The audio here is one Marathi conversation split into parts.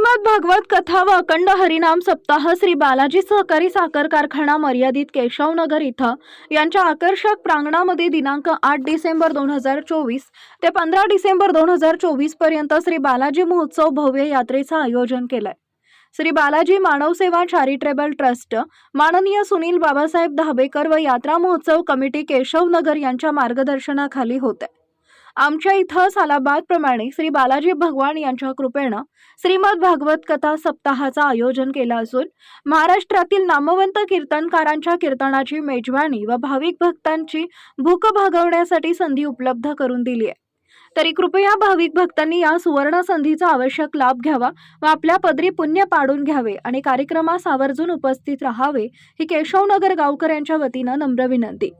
भागवत कथा व अखंड हरिनाम सप्ताह श्री बालाजी सहकारी साखर कारखाना मर्यादित केशवनगर इथं यांच्या आकर्षक प्रांगणामध्ये दिनांक आठ डिसेंबर दोन हजार चोवीस ते पंधरा डिसेंबर दोन हजार चोवीसपर्यंत श्री बालाजी महोत्सव भव्य यात्रेचं आयोजन केलंय. श्री बालाजी मानव सेवा चॅरिटेबल ट्रस्ट माननीय सुनील बाबासाहेब धाबेकर व यात्रा महोत्सव कमिटी केशवनगर यांच्या मार्गदर्शनाखाली होत्या आमच्या इथं सालाबाद प्रमाणे श्री बालाजी भगवान यांच्या कृपेनं श्रीमद भागवत कथा सप्ताहाचं आयोजन केलं असून महाराष्ट्रातील नामवंत कीर्तनकारांच्या कीर्तनाची मेजवानी व भाविक भक्तांची भूक भागवण्यासाठी संधी उपलब्ध करून दिली आहे. तरी कृपया भाविक भक्तांनी या सुवर्ण संधीचा आवश्यक लाभ घ्यावा व आपल्या पदरी पुण्य पाडून घ्यावे आणि कार्यक्रमास आवर्जून उपस्थित राहावे ही केशवनगर गावकऱ्यांच्या वतीनं नम्र विनंती.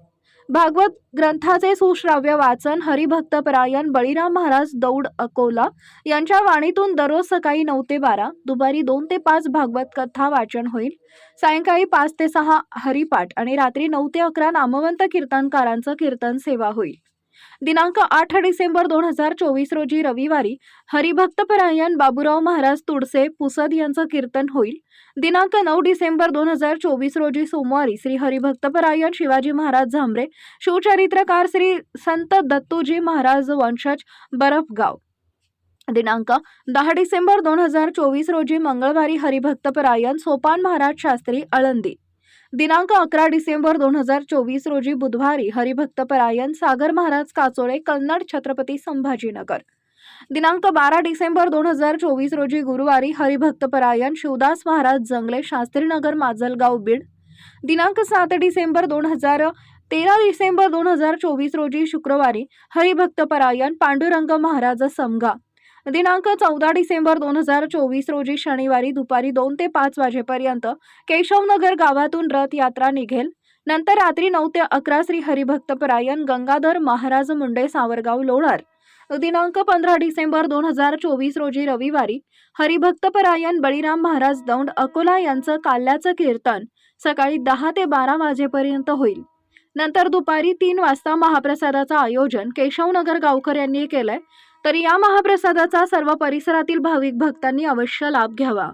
भागवत ग्रंथाचे सुश्राव्य वाचन हरिभक्तपरायण बळीराम महाराज दौड अकोला यांच्या वाणीतून दररोज सकाळी नऊ ते बारा दुपारी दोन ते पाच भागवत कथा वाचन होईल. सायंकाळी पाच ते सहा हरिपाठ आणि रात्री नऊ ते अकरा नामवंत कीर्तनकारांचं कीर्तन सेवा होईल. दिनांक आठ डिसेंबर दोन हजार चोवीस रोजी रविवारी हरिभक्तपरायण बाबुराव महाराज तुडसे पुसद यांचं कीर्तन होईल. दिनांक नऊ डिसेंबर दोन हजार चोवीस रोजी सोमवारी श्री हरिभक्तपरायण शिवाजी महाराज झांबरे शिवचरित्रकार श्री संत दत्तूजी महाराज वंशज बरफगाव. दिनांक दहा डिसेंबर दोन हजार चोवीस रोजी मंगळवारी हरिभक्तपरायण सोपान महाराज शास्त्री आळंदी. दिनांक अकरा डिसेंबर दोन हजार चोवीस रोजी बुधवारी हरिभक्तपरायण सागर महाराज काचोळे कन्नड छत्रपती संभाजीनगर. दिनांक बारा डिसेंबर दोन हजार चोवीस रोजी गुरुवारी हरिभक्तपरायण शिवदास महाराज जंगले शास्त्रीनगर माजलगाव बीड. दिनांक सात डिसेंबर दोन हजार तेरा डिसेंबर दोन हजार चोवीस रोजी शुक्रवारी हरिभक्तपरायण पांडुरंग महाराज समगा. दिनांक चौदा डिसेंबर दोन हजार चोवीस रोजी शनिवारी दुपारी दोन ते पाच वाजेपर्यंत केशवनगर गावातून रथ यात्रा निघेल. नंतर रात्री नऊ ते अकरा श्री हरिभक्तपरायण गंगाधर महाराज मुंडे सावरगाव लोणार. दिनांक पंधरा डिसेंबर दोन हजार चोवीस रोजी रविवारी हरिभक्तपरायण बळीराम महाराज दौंड अकोला यांचं काल्याचं कीर्तन सकाळी दहा ते बारा वाजेपर्यंत होईल. नंतर दुपारी तीन वाजता महाप्रसादाचं आयोजन केशवनगर गावकर यांनी केलंय. तर या महाप्रसादाचा सर्व परिसरातील भाविक भक्तांनी अवश्य लाभ घ्यावा.